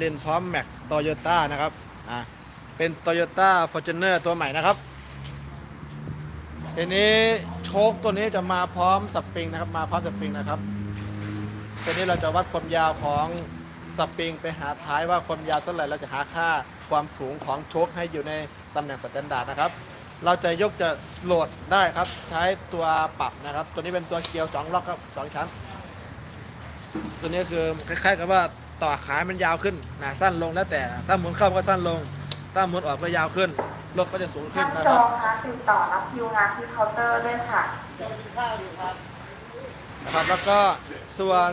เลนพร้อมแม็กโตโยต้านะครับอ่าเป็นโตโยต้าฟอร์จูเนอร์ตัวใหม่นะครับทีนี้โชคตัวนี้จะมาพร้อมสปริงนะครับมาพร้อมสปริงนะครับตัวนี้เราจะวัดความยาวของสปริงไปหาท้ายว่าความยาวเท่าไหร่เราจะหาค่าความสูงของโชคให้อยู่ในตำแหน่งสแตนดาร์ดนะครับ เราจะยกจะโหลดได้ครับ ใช้ตัวปรับนะครับ ตัวนี้เป็นตัวเกียวสองล็อกครับสองชั้น ตัวนี้คือคล้ายๆกับว่า ต่อขามันยาวขึ้นหนาสั้นลงแล้วแต่ถ้าหมุนเข้ามันก็สั้นลง ถ้าหมุนออกก็ยาวขึ้นรถก็จะสูงขึ้ท่านนนะจคอรับงคะติดต่อรับคิวงานที่เคาน์เตอร์ด้วยค่ะ นะครับแล้วก็ส่วน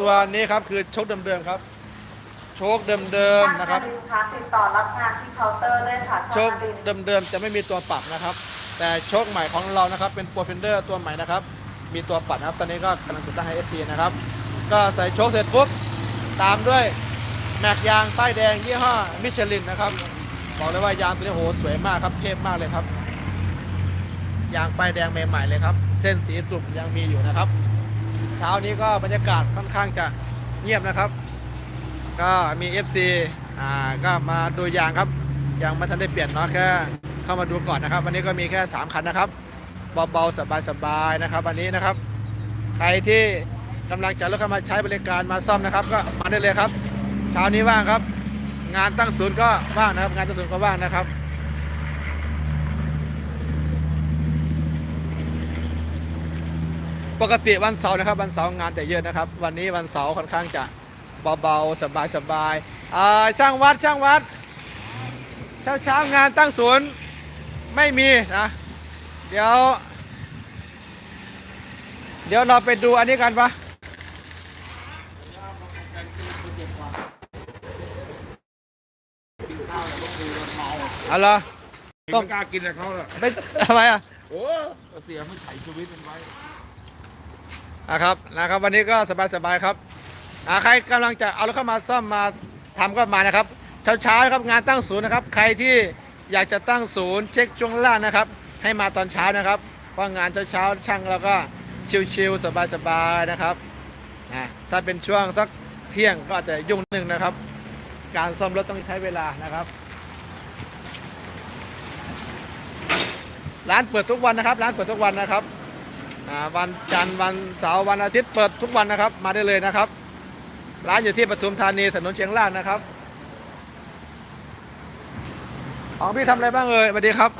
ตัวนี้ครับคือโชคเดิมๆครับ โชคเดิมๆนะครับ ท่านคะติดต่อรับงานที่เคาน์เตอร์ด้วยค่ะโชคชนารินทร์เดิมๆจะไม่มีตัวปรับนะครับ แต่โชคใหม่ของเรานะครับ เป็นโปรเฟนเดอร์ตัวใหม่นะครับ มีตัวปรับนะครับ ตอนนี้ก็กำลังติดตั้งให้ FC นะครับ ก็ใส่โชคเสร็จปุ๊บ ตามด้วยแม็กยางป้ายแดงยี่ห้อมิชลินนะครับ บอกเลยว่ายางตัวนี้โหสวยมากครับเทพมากเลยครับ ยางป้ายแดงใหม่ๆเลยครับ เส้นสีตุ่มยังมีอยู่นะครับ เช้านี้ก็บรรยากาศค่อนข้างจะเงียบนะครับ ก็มี FC อ่าก็มาดูยางครับยังไม่ทันได้เปลี่ยนเนาะแค่เข้ามาดูก่อนนะครับ วันนี้ก็มีแค่ 3 คันนะครับเบาๆสบายๆนะครับ วันนี้นะครับ ใครที่ กำลังจะรถเข้ามาใช้บริการมาซ่อมนะครับ ก็มาได้เลยครับ เช้านี้ว่างครับ งานตั้งศูนย์ก็ว่างนะครับ งานตั้งศูนย์ก็ว่างนะครับปกติวันเสาร์นะครับวันเสาร์งานจะเยอะนะครับ วันนี้วันเสาร์ค่อนข้างจะเบาๆ สบายๆอ่าช่างวัดช่างวัดเช้าเช้างานตั้งศูนย์ไม่มีนะ เดี๋ยว เดี๋ยวเราไปดูอันนี้กันปะ อาล่ะต้ต้อองงกล้ากินกับเขาเลยไม่ทำไมอะโอ้เสียมันไถชีวิตมันไว้นะครับนะครับวันนี้ก็สบายๆครับอ่าใครกำลังจะเอารถเข้ามาซ่อมมาทำก็มานะครับ เช้าๆนะครับงานตั้งศูนย์นะครับ ใครที่อยากจะตั้งศูนย์เช็คช่วงล่างนะครับ ให้มาตอนเช้านะครับเพราะงานเช้าๆช่างเราก็ชิลๆสบายๆนะครับอ่าถ้าเป็นช่วงสัก เที่ยงก็อาจจะยุ่งนิดนึงนะครับ การซ่อมรถต้องใช้เวลานะครับ ร้านเปิดทุกวันนะครับ ร้านเปิดทุกวันนะครับวันจันทร์วันเสาร์วันอาทิตย์เปิดทุกวันนะครับ มาได้เลยนะครับ ร้านอยู่ที่ปทุมธานีถนนเชียงรากนะครับของพี่ทำอะไรบ้างเอ่ยสวัสดีครับ